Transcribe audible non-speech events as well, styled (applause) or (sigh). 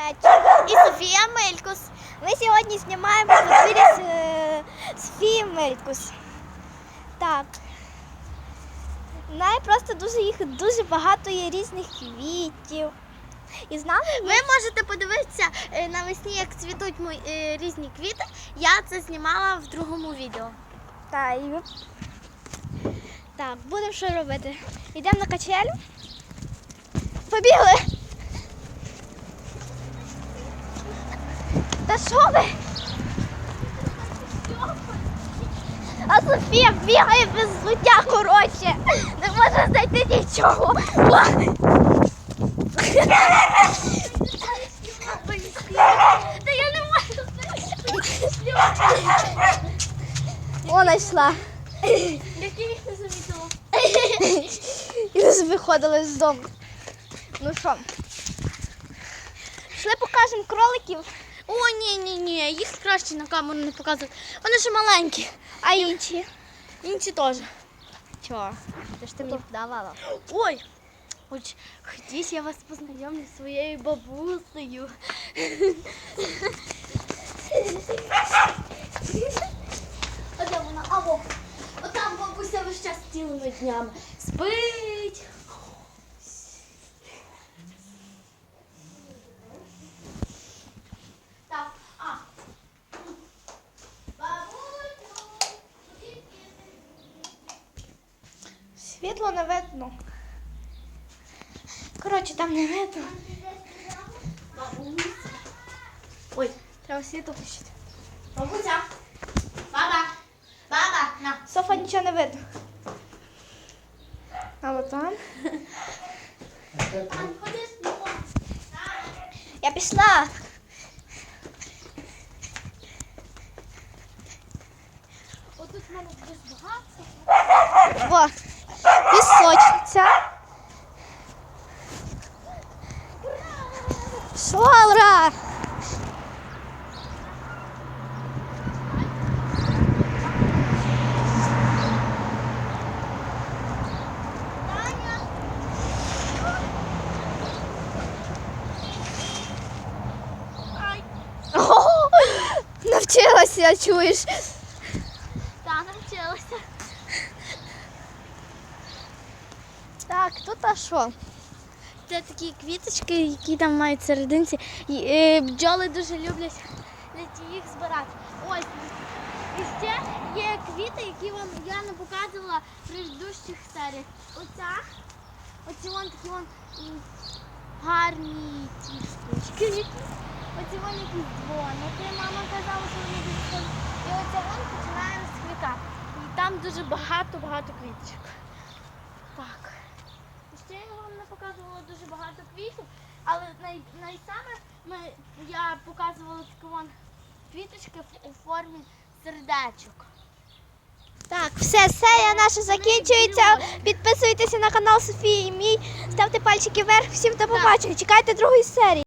Сердечко і Софія Мелькус. Ми сьогодні знімаємо подвір'я з е, Софії Мелькус. Так. В неї просто дуже їх дуже багато є різних квітів. І з нами Ви можете подивитися е, навесні, як цвітуть е, різні квіти. Я це знімала в другому відео. Та, і... ви- Так, будемо що робити? Йдемо на качелю. Побігли. Та що ви? А Софія бігає без взуття, коротше. Не може знайти нічого. Та я не можу. Вона йшла. Як я їх не замітила. І виходили з дому. Ну що? Йшли покажемо кроликів, О, ні, ні, ні, їх краще на камеру не показувати. Вони ж маленькі, а інші. інші теж. Чого? Ти ж ти мені давала. Ой, хоч ходіть, я вас познайомлю зі своєю бабусею. А де вона? Аво. Отам бабуся весь час цілими днями. Спить. Світло не видно. Коротше, там не видно. Ой, треба світло включити. Бабуся. Баба. Баба. На. Софа нічого не видно. А от там. Я пішла. Отут в мене дуже багато. Во. Катя. Шолра! (laughs) Навчилася, чуєш? Тут а що? Це такі квіточки, які там мають серединці. Е, бджоли дуже люблять їх збирати. Ось. І ще є квіти, які вам я не показувала в предыдущих серіях. Оця, оці вон такі вон гарні ці штучки. Оці вон якісь дзвоники. Мама казала, що вони дуже. І оце вон починає розквітати. І там дуже багато-багато квіточок. Так. І Ще я вам не показувала дуже багато квітів, але най, найсаме ми, я показувала такі вон квіточки у формі сердечок. Так, все, серія наша закінчується. Підписуйтеся на канал Софії і мій. Ставте пальчики вверх. Всім до побачення. Чекайте другої серії.